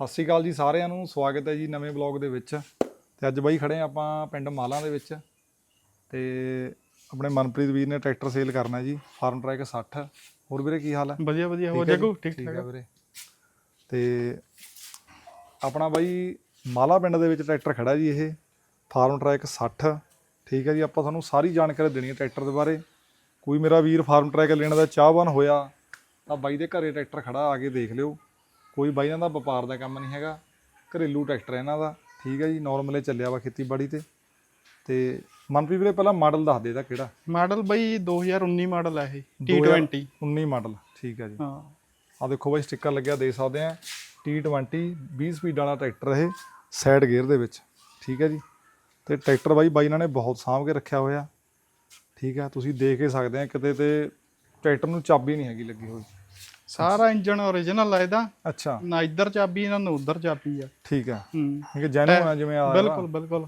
ਸਤਿ ਸ਼੍ਰੀ ਅਕਾਲ ਜੀ ਸਾਰਿਆਂ ਨੂੰ ਸਵਾਗਤ ਹੈ ਜੀ ਨਵੇਂ ਬਲੌਗ ਦੇ ਵਿੱਚ। ਤੇ ਅੱਜ ਬਾਈ ਖੜੇ ਆਪਾਂ ਪਿੰਡ ਮਾਲਾ ਦੇ ਵਿੱਚ। ਤੇ ਆਪਣੇ ਮਨਪ੍ਰੀਤ ਵੀਰ ਨੇ ਟਰੈਕਟਰ ਸੇਲ ਕਰਨਾ ਜੀ ਫਾਰਮ ਟਰੈਕ 60 ਹੋਰ ਵੀਰੇ ਕੀ ਹਾਲ ਹੈ? ਵਧੀਆ ਵਧੀਆ। ਹੋ ਜਗੂ? ਠੀਕ ਠੀਕ ਹੈ ਵੀਰੇ। ਤੇ ਆਪਣਾ ਬਾਈ ਮਾਲਾ ਪਿੰਡ ਦੇ ਵਿੱਚ ਟਰੈਕਟਰ ਖੜਾ ਜੀ ਇਹ ਫਾਰਮ ਟਰੈਕ 60 ਠੀਕ ਹੈ ਜੀ ਆਪਾਂ ਤੁਹਾਨੂੰ ਸਾਰੀ ਜਾਣਕਾਰੀ ਦੇਣੀ ਹੈ ਟਰੈਕਟਰ ਦੇ ਬਾਰੇ। ਕੋਈ ਮੇਰਾ ਵੀਰ ਫਾਰਮ ਟਰੈਕ ਲੈਣ ਦਾ ਚਾਹਵਾਨ ਹੋਇਆ ਤਾਂ ਬਾਈ ਦੇ ਘਰੇ ਟਰੈਕਟਰ ਖੜਾ ਆ ਕੇ ਦੇਖ ਲਿਓ। ਕੋਈ ਬਾਈ ਇਹਨਾਂ ਦਾ ਵਪਾਰ ਦਾ ਕੰਮ ਨਹੀਂ ਹੈਗਾ ਘਰੇਲੂ ਟਰੈਕਟਰ ਇਹਨਾਂ ਦਾ ਠੀਕ ਹੈ ਜੀ ਨਾਰਮਲੇ ਚੱਲਿਆ ਵਾ ਖੇਤੀਬਾੜੀ ਤੇ। ਤੇ ਮਨਪ੍ਰੀਤ ਵੀਰੇ ਪਹਿਲਾਂ ਮਾਡਲ ਦੱਸ ਦੇ ਇਹਦਾ ਕਿਹੜਾ? ਮਾਡਲ ਬਈ 2019 ਮਾਡਲ ਹੈ ਇਹ T20 19 ਮਾਡਲ ਠੀਕ ਹੈ ਜੀ। ਹਾਂ। ਆ ਦੇਖੋ ਬਾਈ ਸਟicker ਲੱਗਿਆ ਦੇ ਸਕਦੇ ਆ T20 20 ਸਪੀਡ ਵਾਲਾ ਟਰੈਕਟਰ ਇਹ ਸਾਈਡ ਗੇਅਰ ਦੇ ਵਿੱਚ ਠੀਕ ਹੈ ਜੀ। ਤੇ ਟਰੈਕਟਰ ਬਾਈ ਬਾਈ ਇਹਨਾਂ ਨੇ ਬਹੁਤ ਸਾਂਭ ਕੇ ਰੱਖਿਆ ਹੋਇਆ। ਠੀਕ ਹੈ ਤੁਸੀਂ ਦੇਖ ਹੀ ਸਕਦੇ ਆ ਕਿਤੇ ਤੇ ਟਰੈਕਟਰ ਨੂੰ ਚਾਬੀ ਨਹੀਂ ਹੈਗੀ ਲੱਗੀ ਹੋਈ। ਸਾਰਾ ਇੰਜਨ origignal ਹੈ ਇਹਦਾ। ਅੱਛਾ। ਨਾ ਇੱਧਰ ਚਾਬੀ ਨਾ ਨਾ ਉੱਧਰ ਚਾਬੀ ਆ। ਠੀਕ ਠੀਕ ਹੈ। ਜੈਨੂਨ ਆ ਜਿਵੇਂ ਆ ਬਿਲਕੁਲ ਬਿਲਕੁਲ।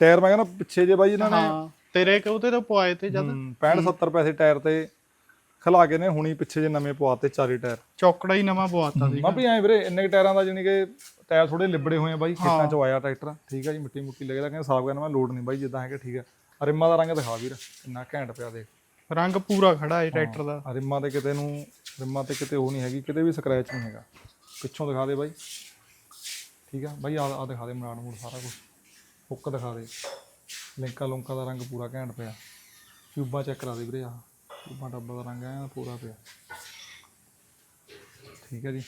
ਟਾਇਰ ਮੈਂ ਕਹਿੰਦਾ ਪਿੱਛੇ ਜੇ ਬਾਈ ਇਹਨਾਂ ਨੇ ਹਾਂ ਤੇਰੇ ਕਿ ਉਹਦੇ ਤੋਂ ਪਵਾਏ ਤੇ ਜਦ। 65 70 ਪੈਸੇ ਟਾਇਰ ਤੇ ਖਲਾ ਕੇ ਨੇ ਹੁਣੀ ਪਿੱਛੇ ਜੇ ਨਵੇਂ ਪਵਾਤੇ ਚਾਰੇ ਟਾਇਰ। ਚੌਕੜਾ ਹੀ ਨਵਾਂ ਪਵਾਤਾ ਸੀ ਮੈਂ ਵੀ ਐ ਵੀਰੇ ਇੰਨੇ ਕੁ ਟਾਇਰਾਂ ਦਾ ਜਾਨੀ ਕਿ ਟਾਇਰ ਥੋੜੇ ਲਿਬੜੇ ਹੋਏ ਆ ਬਾਈ ਖੇਤਾਂ ਚ ਆਇਆ ਟਰੈਕਟਰ। ਠੀਕ ਆ ਜੀ ਮਿੱਟੀ ਮੁੱਟੀ ਲੱਗਦਾ ਕਹਿੰਦਾ ਸਾਫ਼ ਕਰਨਾ ਮੈਂ ਲੋਡ ਨਹੀਂ ਬਾਈ ਜਿੱਦਾਂ ਹੈਗਾ ਠੀਕ ਆ। ਰਿੰਮਾਂ ਦਾ ਰੰਗ ਦਿਖਾ ਵੀਰ ਇੰਨਾ ਘੈਂਟ ਪਿਆ ਦੇਖ। ਰੰਗ ਪੂਰਾ ਖੜਾ ਹੈ ਟਰੈਕਟਰ ਦਾ। ਰਿੰਮਾਂ ਤੇ ਕਿਤੇ ਨੂੰ ਰਿੰਮਾਂ ਤੇ ਕਿਤੇ ਉਹ ਨਹੀਂ ਹੈਗੀ, ਕਿਤੇ ਵੀ ਸਕ੍ਰੈਚ ਨਹੀਂ ਹੈਗਾ। ਪਿੱਛੋਂ ਦਿਖਾ ਦੇ ਬਾਈ। ਠੀਕ ਆ? ਬਾਈ ਆ ਆ ਦਿਖਾ ਦੇ ਮਰਾੜ ਮੂੜ ਸਾਰਾ ਕੁਝ ਹੁੱਕ ਦਿਖਾ ਦੇ। ਲਿੰਕਾਂ ਲੁੰਕਾਂ ਦਾ ਰੰਗ ਪੂਰਾ ਘੈਂਟ ਪਿਆ। ਟਿਊਬਾਂ ਚੈੱਕ ਕਰਾ ਦੇ ਵੀਰੇ ਆ ਟਿਊਬਾਂ ਟੱਬਾ ਦਾ ਰੰਗ ਐ ਪੂਰਾ ਪਿਆ। ਠੀਕ ਹੈ ਜੀ।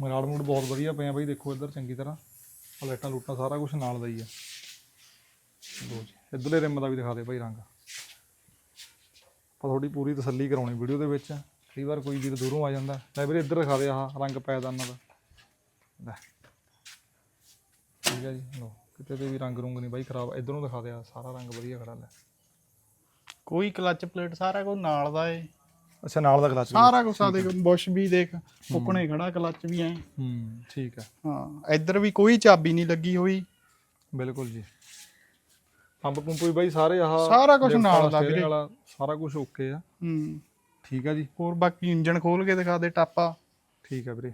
ਮਰਾੜ ਮੂੜ ਬਹੁਤ ਵਧੀਆ ਪਿਆ ਬਾਈ, ਦੇਖੋ ਇੱਧਰ ਚੰਗੀ ਤਰ੍ਹਾਂ। ਆਹ ਲੂਟਾਂ ਸਾਰਾ ਕੁਝ ਨਾਲ ਦਾ ਹੀ ਆ। ਲੋ ਜੀ, ਇੱਧਰਲੇ ਰਿਮ ਦਾ ਵੀ ਦਿਖਾ ਦੇ ਭਾਈ ਰੰਗ। ਆਪਾਂ ਤੁਹਾਡੀ ਪੂਰੀ ਤਸੱਲੀ ਕਰਾਉਣੀ ਵੀਡੀਓ ਦੇ ਵਿੱਚ। ਕਈ ਵਾਰ ਕੋਈ ਵੀਰ ਦੂਰੋਂ ਆ ਜਾਂਦਾ। ਲੈ ਵੀਰੇ ਇੱਧਰ ਦਿਖਾ ਦੇ ਆਹ ਰੰਗ ਪੈਦਾਨਾਂ ਦਾ। ਲੈ। ਠੀਕ ਹੈ ਜੀ ਲੋ ਕਿਤੇ ਤੇ ਵੀ ਰੰਗ ਰੁੰਗ ਨਹੀਂ ਬਾਈ ਖਰਾਬ। ਇਧਰੋਂ ਦਿਖਾ ਦੇ ਆਹ ਸਾਰਾ ਰੰਗ ਵਧੀਆ ਖੜਾ ਲੈ। ਕੋਈ ਕਲਚ ਪਲੇਟ ਸਾਰਾ ਕੁਝ ਨਾਲ ਦਾ ਏ। ਅੱਛਾ ਨਾਲ ਦਾ ਕਲਚ ਸਾਰਾ ਕੁਝ ਆ ਦੇਖ ਬੁਸ਼ ਵੀ ਦੇਖ ਉੱਕਣੇ ਖੜਾ ਕਲਚ ਵੀ ਐ। ਹੂੰ ਠੀਕ ਹੈ। ਹਾਂ ਇੱਧਰ ਵੀ ਕੋਈ ਚਾਬੀ ਨਹੀਂ ਲੱਗੀ ਹੋਈ। ਬਿਲਕੁਲ ਜੀ। ਪੰਪ ਪੰਪ ਵੀ ਬਾਈ ਸਾਰੇ ਆਹ ਸਾਰਾ ਕੁਝ ਨਾਲ ਵੀਰੇ। ਵਾਲਾ ਸਾਰਾ ਕੁਝ ਓਕੇ ਆ। ਹੂੰ। ਠੀਕ ਆ ਜੀ। ਹੋਰ ਬਾਕੀ ਇੰਜਨ ਖੋਲ ਕੇ ਦਿਖਾ ਦੇ ਟਾਪਾ। ਠੀਕ ਆ ਵੀਰੇ।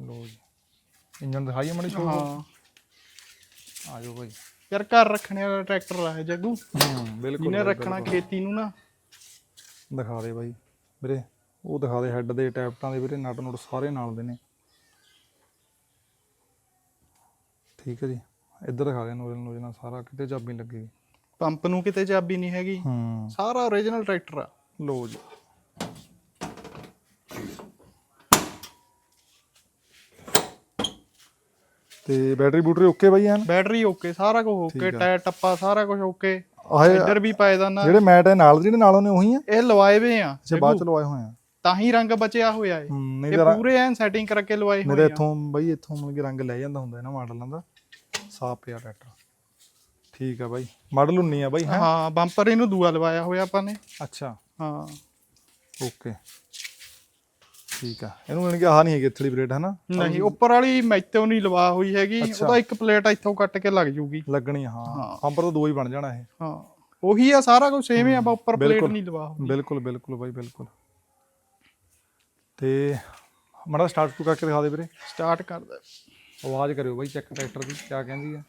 ਲੋ ਜੀ। ਇੰਜਨ ਦਿਖਾਈਏ ਮਣੀ ਸ਼ੋ ਹਾਂ। ਆ ਜਾਓ ਬਾਈ ਯਾਰ ਘਰ ਰੱਖਣੇ ਵਾਲਾ ਟਰੈਕਟਰ ਆ ਇਹ ਜੱਗੂ। ਹੂੰ ਬਿਲਕੁਲ ਜਿਹਨੇ ਰੱਖਣਾ ਖੇਤੀ ਨੂੰ ਨਾ। ਦਿਖਾ ਦੇ ਬਾਈ। ਵੀਰੇ ਉਹ ਦਿਖਾ ਦੇ ਹੈੱਡ ਦੇ ਟੈਪਟਾਂ ਦੇ ਵੀਰੇ ਨਟ ਨੁਟ ਸਾਰੇ ਨਾਲ ਦੇ ਨੇ। ਠੀਕ ਹੈ ਜੀ। ਇੱਧਰ ਦਿਖਾ ਦੇ ਨੋਜ਼ਲ ਨੋਜ਼ਲ ਸਾਰਾ। ਕਿਤੇ ਚਾਬੀ ਲੱਗੀ। ਪੰਪ ਨੂੰ ਕਿਤੇ ਚਾਬੀ ਨਹੀਂ ਹੈਗੀ। ਹੂੰ। ਸਾਰਾ origignal ਟਰੈਕਟਰ ਆ। ਲੋ ਜੀ। ਤੇ ਬੈਟਰੀ ਬੂਟਰੀ ਓਕੇ ਬਾਈ ਐਨ? ਬੈਟਰੀ ਓਕੇ ਸਾਰਾ ਕੁਝ ਓਕੇ ਟਾਇਰ ਟੱਪਾ ਸਾਰਾ ਕੁਝ ਓਕੇ ਇੱਧਰ ਵੀ ਪਾਇਦਾਨਾ ਜਿਹੜੇ ਮੈਟ ਹੈ ਨਾਲ ਜਿਹੜੇ ਨਾਲੋਂ ਨੇ ਉਹੀ ਆ? ਇਹ ਲਵਾਏ ਵੇ ਆ। ਅੱਛਾ ਬਾਅਦ ਚ ਲਵਾਏ ਹੋਏ ਆ। ਤਾਂ ਹੀ ਰੰਗ ਬਚਿਆ ਹੋਇਆ ਏ। ਇਹ ਪੂਰੇ ਐਨ ਸੈਟਿੰਗ ਕਰਕੇ ਲਵਾਏ ਮੇਰੇ ਹੋਏ ਆ। ਇੱਥੋਂ ਬਾਈ ਇੱਥੋਂ ਮਤਲਬ ਕਿ ਰੰਗ ਲੈ ਜਾਂਦਾ ਹੁੰਦਾ ਇਹਨਾਂ ਮਾਡਲਾਂ ਦਾ। ਸਾਫ਼ ਪਿਆ ਟਰੈਕਟਰ। ਠੀਕ ਆ ਬਾਈ। ਮਾਡਲ 19 ਆ ਬਾਈ ਹੈ? ਹਾਂ ਬੰਪਰ ਇਹਨੂੰ ਦੂਆ ਲਵਾਇਆ ਹੋਇਆ ਆਪਾਂ ਨੇ। ਅੱਛਾ। ਹਾਂ। ਓਕੇ ਠੀਕ ਆ। ਇਹਨੂੰ ਮੈਨੂੰ ਕਿ ਆਹ ਨਹੀਂ ਹੈਗੀ ਇਥਲੀ ਪਲੇਟ ਹੈ ਨਾ ਨਹੀਂ ਉੱਪਰ ਵਾਲੀ ਮੈਤੋਂ ਨਹੀਂ ਲਵਾ ਹੋਈ ਹੈਗੀ। ਉਹਦਾ ਇੱਕ ਪਲੇਟ ਇੱਥੋਂ ਕੱਟ ਕੇ ਲੱਗ ਜੂਗੀ। ਲੱਗਣੀ ਹਾਂ। ਪੰਪਰ ਤਾਂ ਦੋ ਹੀ ਬਣ ਜਾਣਾ ਇਹ। ਹਾਂ। ਉਹੀ ਆ ਸਾਰਾ ਕੁਝ ਸੇਮ ਆ ਬਾ ਉੱਪਰ ਪਲੇਟ ਨਹੀਂ ਲਵਾ ਹੋਈ। ਬਿਲਕੁਲ ਬਿਲਕੁਲ ਬਾਈ ਬਿਲਕੁਲ। ਤੇ ਮੜਾ ਸਟਾਰਟ ਟੂ ਕਰਕੇ ਦਿਖਾ ਦੇ ਵੀਰੇ। ਸਟਾਰਟ ਕਰ ਦੇ। ਆਵਾਜ਼ ਕਰਿਓ ਬਾਈ ਚੈੱਕ ਟਰੈਕਟਰ ਦੀ ਕਿਆ ਕਹਿੰਦੀ ਆ।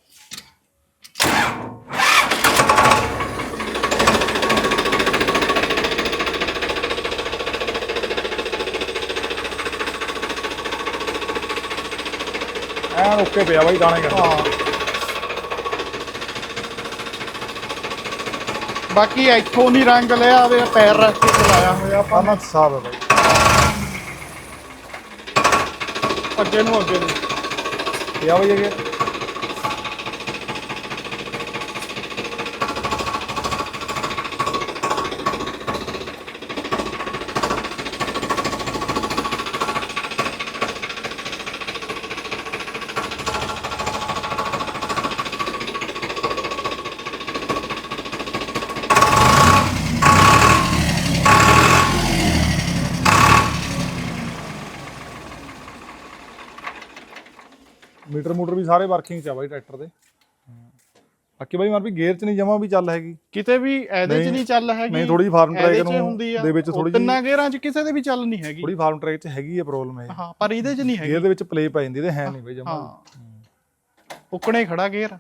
ਐਨ ਓਕੇ ਪਿਆ ਬਾਈ ਦਾਣੇ ਕਰ ਹਾਂ। ਬਾਕੀ ਇੱਥੋਂ ਨਹੀਂ ਰੰਗ ਲਿਆ ਆਵੇ ਪੈਰ ਰੱਖ ਕੇ ਚਲਾਇਆ ਹੋਇਆ ਆਪਾਂ। ਆਨੰਦ ਸਾਹਿਬ ਹੈ ਬਾਈ। ਅੱਗੇ ਨੂੰ ਅੱਗੇ ਨੂੰ। ਕਿਆ ਬਾਈ ਇਹ ਮੀਟਰ ਮੂਟਰ ਵੀ ਸਾਰੇ ਵਰਕਿੰਗ ਚ ਆ ਬਾਈ ਟਰੈਕਟਰ ਦੇ। ਬਾਕੀ ਬਾਈ ਮਨਪ੍ਰੀਤ ਗੇਅਰ 'ਚ ਨਹੀਂ ਜਮਾ ਵੀ ਚੱਲ ਹੈਗੀ। ਕਿਤੇ ਵੀ ਇਹਦੇ 'ਚ ਨਹੀਂ- ਚੱਲ ਹੈਗੀ। ਨਹੀਂ ਥੋੜੀ ਫਾਰਮ ਇਹਦੇ ਟਰੈਕ ਨੂੰ ਦੇ ਵਿੱਚ ਥੋੜੀ ਤਿੰਨਾਂ ਗੇਅਰਾਂ 'ਚ ਕਿਸੇ ਦੇ ਵੀ ਚੱਲ ਨਹੀਂ ਹੈਗੀ। ਥੋੜੀ ਫਾਰਮ ਟਰੈਕ 'ਚ ਹੈਗੀ ਹੈ ਪ੍ਰੋਬਲਮ ਇਹ। ਹਾਂ ਪਰ ਇਹਦੇ 'ਚ ਨਹੀਂ ਹੈਗੀ। ਗੇਅਰ ਦੇ ਵਿੱਚ ਪਲੇ ਪੈ ਜਾਂਦੀ ਤੇ ਹੈ ਨਹੀਂ ਬਾਈ ਜਮਾ। ਉੱਕਣੇ ਖੜਾ ਗੇਅਰ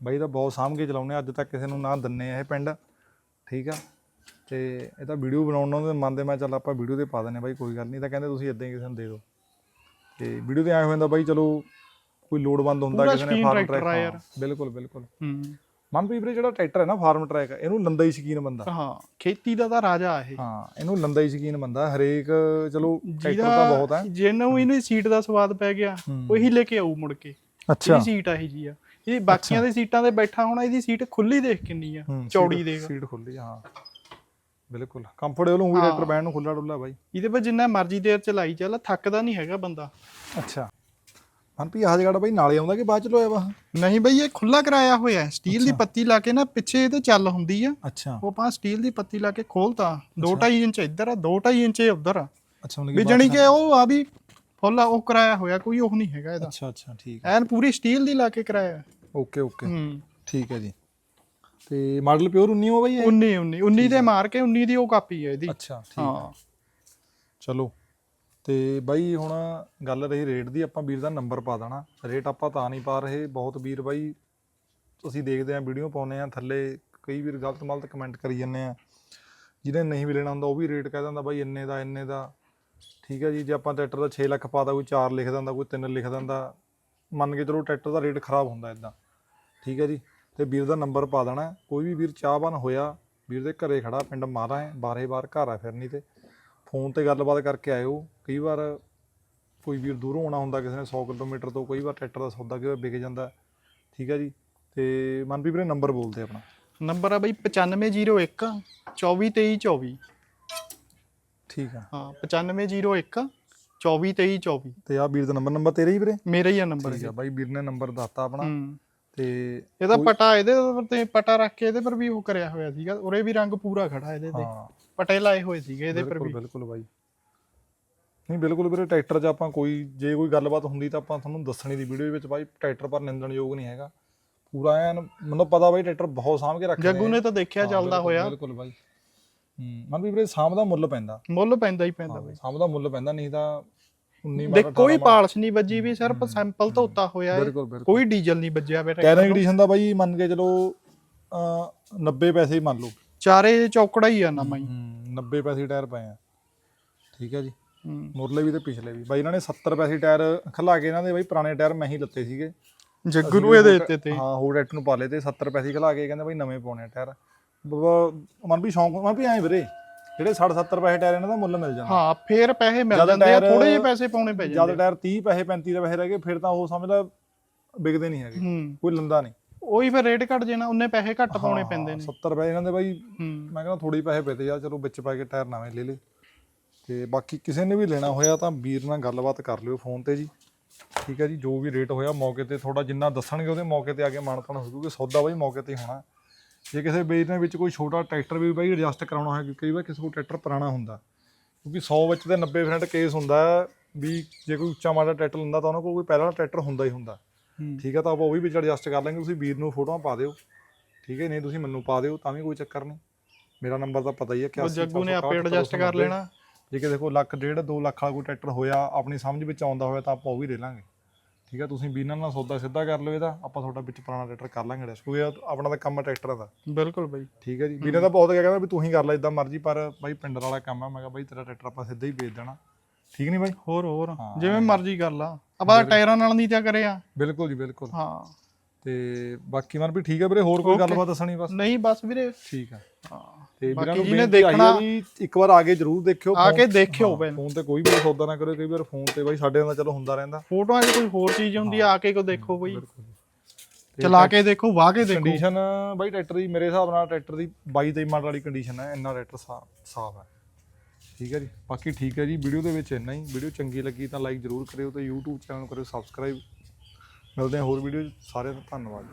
ਬਾਈ ਤਾਂ ਬਹੁਤ ਸਾਂਭ ਕੇ ਚਲਾਉਨੇ ਅੱਜ ਤੱਕ ਕਿਸੇ ਨੂੰ ਨਾ ਦੰਨੇ ਇਹ ਪਿੰਡ। ਠੀਕ ਆ? ਤੇ ਇਹ ਤਾਂ ਵੀਡੀਓ ਬਣਾਉਣ ਨੂੰ ਮੰਨਦੇ ਮੈਂ ਚੱਲ ਆਪਾਂ ਵੀਡੀਓ ਤੇ ਪਾ ਦਿੰਨੇ ਬਾਈ ਕੋਈ ਗੱਲ ਨਹੀਂ। ਤਾਂ ਕਹਿੰਦੇ ਤੁਸੀਂ ਇਦਾਂ ਹੀ ਕਿਸੇ ਨੂੰ ਦੇ ਦਿਓ। ਤੇ ਵੀਡੀਓ ਤੇ ਆਏ ਹੋ ਜਾਂਦਾ ਬਾਈ ਚਲੋ ਕੋਈ ਲੋੜਵੰਦ ਹੁੰਦਾ ਕਿਸੇ ਨੇ ਫਾਰਮ ਟਰੈਕ ਹਾਂ। ਬਿਲਕੁਲ ਬਿਲਕੁਲ। ਹੂੰ। ਮਨਪ੍ਰੀਤ ਵੀਰੇ ਜਿਹੜਾ ਟਰੈਕਟਰ ਹੈ ਨਾ ਫਾਰਮ ਟਰੈਕ ਇਹਨੂੰ ਲੰਦਾ ਹੀ ਸ਼ਕੀਨ ਬੰਦਾ। ਹਾਂ ਖੇਤੀ ਦਾ ਤਾਂ ਰਾਜਾ ਇਹ। ਹਾਂ ਇਹਨੂੰ ਲੰਦਾ ਹੀ ਸ਼ਕੀਨ ਬੰਦਾ ਹਰੇਕ ਚਲੋ ਟਰੈਕਟਰ ਤਾਂ ਬਹੁਤ ਹੈ। ਜਿਹਨੂੰ ਇਹਨੂੰ ਸੀਟ ਦਾ ਸਵਾਦ ਪੈ ਗਿਆ। ਉਹੀ ਲੈ ਕੇ ਆਊ ਮੁੜ ਕੇ। ਅੱਛਾ। ਇਹਦੀ ਸੀਟ ਆਹੀ ਜੀ ਆ। ਇਹ ਬਾਕੀਆਂ ਦੀ ਸੀਟਾਂ ਤੇ ਬੈਠਾ ਹੋਣਾ ਇਹਦੀ ਸੀਟ ਖੁੱਲੀ ਦੇਖ ਕਿੰਨੀ ਆ ਚੌੜੀ ਦੇਖ। ਸੀਟ ਖੁੱਲੀ ਹਾਂ। ਬਿਲਕੁਲ। ਕੰਫਰਟੇਬਲ ਹੋਊ ਟਰੈਕਟਰ ਬੈਣ ਨੂੰ ਖੁੱਲਾ ਡੁੱਲਾ ਬਾਈ। ਇਹਦੇ ਪਰ ਜਿੰਨਾ ਮਰਜ਼ੀ ਦੇਰ ਚਲਾਈ ਚੱਲ ਥੱਕਦਾ ਨਹੀਂ ਹੈਗਾ ਬੰਦਾ। ਅੱਛਾ। ਮਨਪ੍ਰੀਤ ਆਹ ਜਗੜਾ ਬਾਈ ਨਾਲੇ ਆਉਂਦਾ ਕਿ ਬਾਅਦ ਚ ਲੋਇਆ ਵਾ? ਨਹੀਂ ਬਈ ਇਹ ਖੁੱਲਾ ਕਰਾਇਆ ਹੋਇਆ ਹੈ। ਸਟੀਲ ਦੀ ਪੱਤੀ ਲਾ ਕੇ ਨਾ ਪਿੱਛੇ ਇਹਦੇ ਚੱਲ ਹੁੰਦੀ ਆ। ਅੱਛਾ। ਉਹ ਆਪਾਂ ਸਟੀਲ ਦੀ ਪੱਤੀ ਲਾ ਕੇ ਖੋਲਤਾ। 2.5 ਇੰਚ ਇੱਧਰ ਆ 2.5 ਇੰਚ ਉਧਰ ਆ। ਅੱਛਾ ਵੀ ਜਣੀ ਕਿ ਉਹ ਆ ਵੀ ਫੁੱਲ ਉਹ ਕਰਾਇਆ ਹੋਇਆ ਕੋਈ ਉਹ ਨਹੀਂ ਹੈਗਾ ਇਹਦਾ। ਅੱਛਾ ਅੱਛਾ ਠੀਕ ਐਨ ਪੂਰੀ ਸਟੀਲ ਦੀ ਲਾ ਕੇ ਕਰਾਇਆ। Okay okay. ਹੂੰ। ਠੀਕ ਹੈ ਜੀ। ਤੇ ਮਾਡਲ ਪਿਓਰ 19 ਹੋ ਬਾਈ ਇਹ? 19 19 19 ਦੇ ਮਾਰ ਕੇ 19 ਦੀ ਉਹ ਕਾਪੀ ਹੈ ਇਹਦੀ। ਅੱਛਾ ਠੀਕ ਹਾਂ। ਚਲੋ। ਤੇ ਬਾਈ ਹੁਣ ਗੱਲ ਰਹੀ ਰੇਟ ਦੀ, ਆਪਾਂ ਵੀਰ ਦਾ ਨੰਬਰ ਪਾ ਦੇਣਾ। ਰੇਟ ਆਪਾਂ ਤਾਂ ਨਹੀਂ ਪਾ ਰਹੇ। ਬਹੁਤ ਵੀਰ ਬਾਈ ਤੁਸੀਂ ਦੇਖਦੇ ਆ ਵੀਡੀਓ ਪਾਉਨੇ ਆ ਥੱਲੇ ਕਈ ਵੀਰ ਗਲਤ ਮਲਤ ਕਮੈਂਟ ਕਰੀ ਜਾਂਦੇ ਆ। ਜਿਹਨੇ ਨਹੀਂ ਵੀ ਲੈਣਾ ਹੁੰਦਾ, ਉਹ ਵੀ ਰੇਟ ਕਹਿ ਦਿੰਦਾ ਬਾਈ, ਇੰਨੇ ਦਾ ਇੰਨੇ ਦਾ। ਠੀਕ ਹੈ ਜੀ, ਜੇ ਆਪਾਂ ਟਰੈਕਟਰ ਦਾ 6 ਲੱਖ ਪਾਦਾ ਕੋਈ 4 ਲਿਖ ਦਿੰਦਾ, ਕੋਈ 3 ਲਿਖ ਦਿੰਦਾ। ਮੰਨ ਕੇ ਚਲੋ ਟਰੈਕਟਰ ਦਾ ਰੇਟ ਖਰਾਬ ਹੁੰਦਾ ਇਦਾਂ ਠੀਕ ਹੈ ਜੀ, ਤੇ ਵੀਰ ਦਾ ਨੰਬਰ ਪਾ ਦੇਣਾ। ਕੋਈ ਵੀ ਵੀਰ ਚਾਹਵਾਨ ਹੋਇਆ, ਵੀਰ ਦੇ ਘਰੇ ਖੜਾ, ਪਿੰਡ ਮਾਰਾ ਹੈ ਬਾਰੇ ਬਾਰ ਘਰ ਆ ਫਿਰਨੀ ਤੇ। ਫੋਨ ਤੇ ਗੱਲਬਾਤ ਕਰਕੇ ਆਇਓ। ਕਈ ਵਾਰ ਕੋਈ ਵੀਰ ਦੂਰੋਂ ਆਉਣਾ ਹੁੰਦਾ ਕਿਸੇ ਨੇ 100 ਕਿਲੋਮੀਟਰ ਤੋਂ ਕਈ ਵਾਰ ਟਰੈਕਟਰ ਦਾ ਸੌਦਾ ਕਿਵੇਂ ਵਿਕ ਜਾਂਦਾ। ਠੀਕ ਹੈ ਜੀ? ਤੇ ਮਨਪ੍ਰੀਤ ਵੀਰੇ ਨੰਬਰ ਬੋਲਦੇ ਆਪਣਾ। ਨੰਬਰ ਆ ਬਈ 9501 242324 ਠੀਕ ਆ। ਹਾਂ 9501 242324 ਤੇ ਆ ਵੀਰ ਦਾ ਨੰਬਰ ਨੰਬਰ ਤੇਰਾ ਹੀ ਵੀਰੇ? ਮੇਰਾ ਹੀ ਆ ਨੰਬਰ ਠੀਕ ਆ ਬਾਈ ਵੀਰ ਨੇ ਨੰਬਰ ਦੱਸਤਾ ਆਪਣਾ। ਤੇ ਇਹਦਾ ਪਟਾ ਇਹਦੇ ਉੱਪਰ ਤੇ ਪਟਾ ਰੱਖ ਕੇ ਇਹਦੇ ਪਰ ਵੀ ਉਹ ਕਰਿਆ ਹੋਇਆ ਸੀਗਾ। ਉਰੇ ਵੀ ਰੰਗ ਪੂਰਾ ਖੜਾ ਇਹਦੇ ਤੇ। ਪਟੇ ਲਾਏ ਹੋਏ ਸੀਗੇ ਇਹਦੇ ਪਰ ਵੀ। ਬਿਲਕੁਲ ਬਾਈ। ਨਹੀਂ ਬਿਲਕੁਲ ਵੀਰੇ ਟਰੈਕਟਰ 'ਚ ਆਪਾਂ ਕੋਈ ਜੇ ਕੋਈ ਗੱਲਬਾਤ ਹੁੰਦੀ ਤਾਂ ਆਪਾਂ ਤੁਹਾਨੂੰ ਦੱਸਣੀ ਦੀ ਵੀਡੀਓ ਵਿੱਚ ਬਾਈ ਟਰੈਕਟਰ ਪਰ ਨਿੰਦਣਯੋਗ ਨਹੀਂ ਹੈਗਾ। ਪੂਰਾ ਐਨ ਮੈਨੂੰ ਪਤਾ ਬਾਈ ਟਰੈਕਟਰ ਬਹੁਤ ਸਾਂਭ ਕੇ ਰੱਖਦੇ ਜੱਗੂ ਨੇ ਤਾਂ ਦੇਖਿਆ ਚੱਲਦਾ ਹੋਇਆ। ਬਿਲਕੁਲ ਬਾਈ। ਹੂੰ ਮਨ ਵੀ ਵੀਰੇ ਸਾਂਭ ਦਾ ਮੁੱਲ ਪੈਂਦਾ। ਮੁੱਲ ਪੈਂਦਾ ਹੀ ਪੈਂਦਾ ਬਈ। ਸਾਂਭ ਦਾ ਮੁੱਲ ਪੈਂਦਾ ਨਹੀਂ ਤਾਂ 19 ਦੇਖ ਕੋਈ ਪਾਲਸ਼ ਨਹੀਂ ਵੱਜੀ ਵੀ ਸਿਰਫ ਸੈਂਪਲ ਧੋਤਾ ਹੋਇਆ ਹੈ। ਕੋਈ ਡੀਜ਼ਲ ਨਹੀਂ ਵੱਜਿਆ ਵੇ ਕੈਰਨ ਐਡੀਸ਼ਨ ਦਾ ਬਾਈ ਮੰਨ ਕੇ ਚਲੋ ਅਹ 90 ਪੈਸੇ ਹੀ ਮੰਨ ਲਓ। ਚਾਰੇ ਚੌਕੜਾ ਹੀ ਆ ਹੀ ਹੂੰ 90 ਪੈਸੇ ਟਾਇਰ ਪਏ ਆ। ਠੀਕ ਹੈ ਜੀ। ਮੁਰਲੇ ਵੀ ਤੇ ਪਿਛਲੇ ਵੀ। ਬਾਈ ਇਹਨਾਂ ਨੇ 70 ਪੈਸੇ ਟਾਇਰ ਖਲਾ ਕੇ ਇਹਨਾਂ ਦੇ ਬਾਈ ਪੁਰਾਣੇ ਟਾਇਰ ਮੈਂ ਹੀ ਲੱਤੇ ਸੀਗੇ। ਜੱਗੂ ਨੂੰ ਇਹ ਦੇ ਦਿੱਤੇ ਤੇ। ਹਾਂ ਹੋਰ ਟਰੈਕਟਰ ਨੂੰ ਪਾ ਲਏ ਤੇ 70 ਪੈਸੇ ਖਲਾ ਕੇ ਕਹਿੰਦੇ ਬਾਈ ਨਵੇਂ ਪਾਉਣੇ ਟਾਇਰ। ਮਨ ਵੀ ਸ਼ੌਂਕ ਮਨ ਵੀ ਐਂ ਵੀਰੇ ਜਿਹੜੇ 60 70 ਪੈਸੇ ਟਾਇਰ ਇਹਨਾਂ ਦਾ ਮੁੱਲ ਮਿਲ ਜਾਂਦਾ ਹਾਂ ਫੇਰ ਪੈਸੇ ਮਿਲ ਜਦ ਆ ਥੋੜੇ ਜਿਹੇ ਪੈਸੇ ਪਾਉਣੇ ਪੈ ਜਦ ਜਾਂਦੇ ਟਾਇਰ 30 ਪੈਸੇ 35 ਦੇ ਪੈਸੇ ਰਹਿ ਗਏ ਫਿਰ ਤਾਂ ਉਹ ਸਮਝ ਲੈ ਵਿਕਦੇ ਨਹੀਂ ਹੈਗੇ। ਕੋਈ ਲੰਦਾ ਨਹੀਂ। ਉਹੀ ਫਿਰ ਰੇਟ ਘਟ ਜਾਣਾ ਉਹਨੇ ਪੈਸੇ ਘੱਟ ਪਾਉਣੇ ਪੈਂਦੇ ਨੇ। 70 ਪੈਸੇ ਇਹਨਾਂ ਦੇ ਬਾਈ ਮੈਂ ਕਹਿੰਦਾ ਥੋੜੀ ਪੈਸੇ ਪੇਤੇ ਆ ਚਲੋ ਵਿੱਚ ਪਾ ਕੇ ਟਾਇਰ ਨਵੇਂ ਲੈ ਲੇ ਤੇ ਬਾਕੀ ਕਿਸੇ ਨੇ ਵੀ ਲੈਣਾ ਹੋਇਆ ਤਾਂ ਵੀਰ ਨਾਲ ਗੱਲਬਾਤ ਕਰ ਲਿਓ ਫੋਨ ਤੇ ਜੀ। ਠੀਕ ਹੈ ਜੀ ਜੋ ਵੀ ਰੇਟ ਹੋਇਆ ਮੌਕੇ ਤੇ ਥੋੜਾ ਜਿੰਨਾ ਦੱਸਣਗੇ ਉਹਦੇ ਮੌਕੇ ਤੇ ਆ ਕੇ ਮਾਨਤਾਨ ਹੋ ਜੂਗੇ ਸੌਦਾ ਬਾਈ ਮੌਕੇ ਤੇ ਹੀ ਹੋਣਾ। ਜੇ ਕਿਸੇ ਵੀਰ ਨੇ ਵਿੱਚ ਕੋਈ ਛੋਟਾ ਟਰੈਕਟਰ ਵੀ ਬਾਈ ਐਡਜਸਟ ਕਰਾਉਣਾ ਹੋਇਆ ਕਿਉਂਕਿ ਕਈ ਵਾਰ ਕਿਸੇ ਕੋਲ ਟਰੈਕਟਰ ਪੁਰਾਣਾ ਹੁੰਦਾ ਕਿਉਂਕਿ 100 ਵਿੱਚ ਤੇ 90% ਕੇਸ ਹੁੰਦਾ ਹੈ ਵੀ ਜੇ ਕੋਈ ਉੱਚਾ ਮਾੜਾ ਟਰੈਕਟਰ ਲੈਂਦਾ ਤਾਂ ਉਹਨਾਂ ਕੋਲ ਕੋਈ ਪਹਿਲਾਂ ਟਰੈਕਟਰ ਹੁੰਦਾ ਹੀ ਹੁੰਦਾ। ਠੀਕ ਹੈ ਤਾਂ ਆਪਾਂ ਉਹ ਵੀ ਵਿੱਚ ਐਡਜਸਟ ਕਰ ਲਾਂਗੇ ਤੁਸੀਂ ਵੀਰ ਨੂੰ ਫੋਟੋਆਂ ਪਾ ਦਿਓ। ਠੀਕ ਹੈ ਨਹੀਂ ਤੁਸੀਂ ਮੈਨੂੰ ਪਾ ਦਿਓ ਤਾਂ ਵੀ ਕੋਈ ਚੱਕਰ ਨਹੀਂ। ਮੇਰਾ ਨੰਬਰ ਤਾਂ ਪਤਾ ਹੀ ਹੈ ਕਿ ਜੱਗੂ ਨੇ ਆਪੇ ਐਡਜਸਟ ਕਰ ਲੈਣਾ। ਜੇ ਕਿਸੇ ਕੋਲ ਲੱਖ ਡੇਢ 2 ਲੱਖ ਵਾਲਾ ਕੋਈ ਟਰੈਕਟਰ ਹੋਇਆ ਆਪਣੀ ਸਮਝ ਵਿੱਚ ਆਉਂਦਾ ਹੋਇਆ ਤਾਂ ਆਪਾਂ ਉਹ ਵੀ ਲੈ ਲਾਂਗੇ। ਠੀਕ ਹੈ ਤੁਸੀਂ ਵੀਰਾਂ ਨਾਲ ਸੌਦਾ ਸਿੱਧਾ ਕਰ ਲਓ ਇਹਦਾ ਆਪਾਂ ਤੁਹਾਡਾ ਵਿੱਚ ਪੁਰਾਣਾ ਟਰੈਕਟਰ ਕਰ ਲਾਂਗੇ ਐਡਜਸਟ ਕਿਉਂਕਿ ਆਪਣਾ ਤਾਂ ਕੰਮ ਟਰੈਕਟਰਾਂ ਦਾ। ਬਿਲਕੁਲ ਬਈ। ਠੀਕ ਹੈ ਜੀ ਵੀਰੇ ਤਾਂ ਬਹੁਤ ਕਿਹਾ ਕਹਿੰਦਾ ਵੀ ਤੂੰ ਹੀ ਕਰ ਲੈ ਇਦਾਂ ਮਰਜ਼ੀ ਪਰ ਬਾਈ ਪਿੰਡਰ ਵਾਲਾ ਕੰਮ ਹੈ ਮੈਂ ਕਿਹਾ ਬਾਈ ਤੇਰਾ ਟਰੈਕਟਰ ਆਪਾਂ ਸਿੱਧਾ ਹੀ ਵੇਚ ਦੇਣਾ। ਠੀਕ ਨਹੀਂ ਬਾਈ? ਹੋਰ ਹੋਰ। ਜਿਵੇਂ ਮਰਜ਼ੀ ਕਰ ਲਾ। ਆਪਾਂ ਟਾਇਰਾਂ ਨਾਲ ਨਹੀਂ ਤਾਂ ਕਰਿਆ ਬਿਲਕੁਲ ਜੀ ਬਿਲਕੁਲ। ਹਾਂ। ਤੇ ਬਾਕੀ ਮਨ ਵੀ ਠੀਕ ਹੈ ਵੀਰੇ? ਹੋਰ ਕੋਈ ਗੱਲਬਾਤ ਦੱਸਣੀ ਬਸ? ਨਹੀਂ ਬਸ ਵੀਰੇ। ਠੀਕ ਹੈ ਹਾਂ। ਤੇ ਵੀਰਾਂ ਬਾਕੀ ਨੂੰ ਜਿਹਨੇ ਦੇਖਣਾ ਵੀ ਇੱਕ ਵਾਰ ਆ ਕੇ ਜਰੂਰ ਦੇਖਿਓ ਆ ਕੇ ਦੇਖਿਓ ਪਹਿਲਾਂ। ਫੋਨ ਤੇ ਕੋਈ ਵੀ ਸੌਦਾ ਨਾ ਕਰਿਓ ਕਈ ਵਾਰ ਫੋਨ ਤੇ ਬਾਈ ਸਾਡੇ ਨਾਲ ਚਲੋ ਹੁੰਦਾ ਰਹਿੰਦਾ। ਫੋਟੋਆਂ 'ਚ ਕੋਈ ਹੋਰ ਚੀਜ਼ ਹੁੰਦੀ ਆ ਆ ਕੇ ਕੋ ਦੇਖੋ ਬਈ। ਚਲਾ ਕੇ ਦੇਖੋ ਵਾਹ ਕੇ ਦੇਖੋ। ਕੰਡੀਸ਼ਨ ਬਾਈ ਟਰੈਕਟਰ ਦੀ ਮੇਰੇ ਹਿਸਾਬ ਨਾਲ ਟਰੈਕਟਰ ਦੀ 22 23 ਮਾਡਲ ਵਾਲੀ ਕੰਡੀਸ਼ਨ ਹੈ ਇੰਨਾ ਟਰੈਕਟਰ ਸਾਫ਼ ਹੈ। ਠੀਕ ਹੈ ਜੀ? ਬਾਕੀ ਠੀਕ ਹੈ ਜੀ ਵੀਡੀਓ ਦੇ ਵਿੱਚ ਇੰਨਾ ਹੀ। ਵੀਡੀਓ ਚੰਗੀ ਲੱਗੀ ਤਾਂ ਲਾਈਕ ਜਰੂਰ ਕਰਿਓ ਤੇ YouTube ਚੈਨਲ ਨੂੰ ਕਰਿਓ ਸਬਸਕ੍ਰਾਈਬ ਮਿਲਦੇ ਹਾਂ ਹੋਰ ਵੀਡੀਓ ਸਾਰਿਆਂ ਦਾ ਧੰਨਵਾਦ।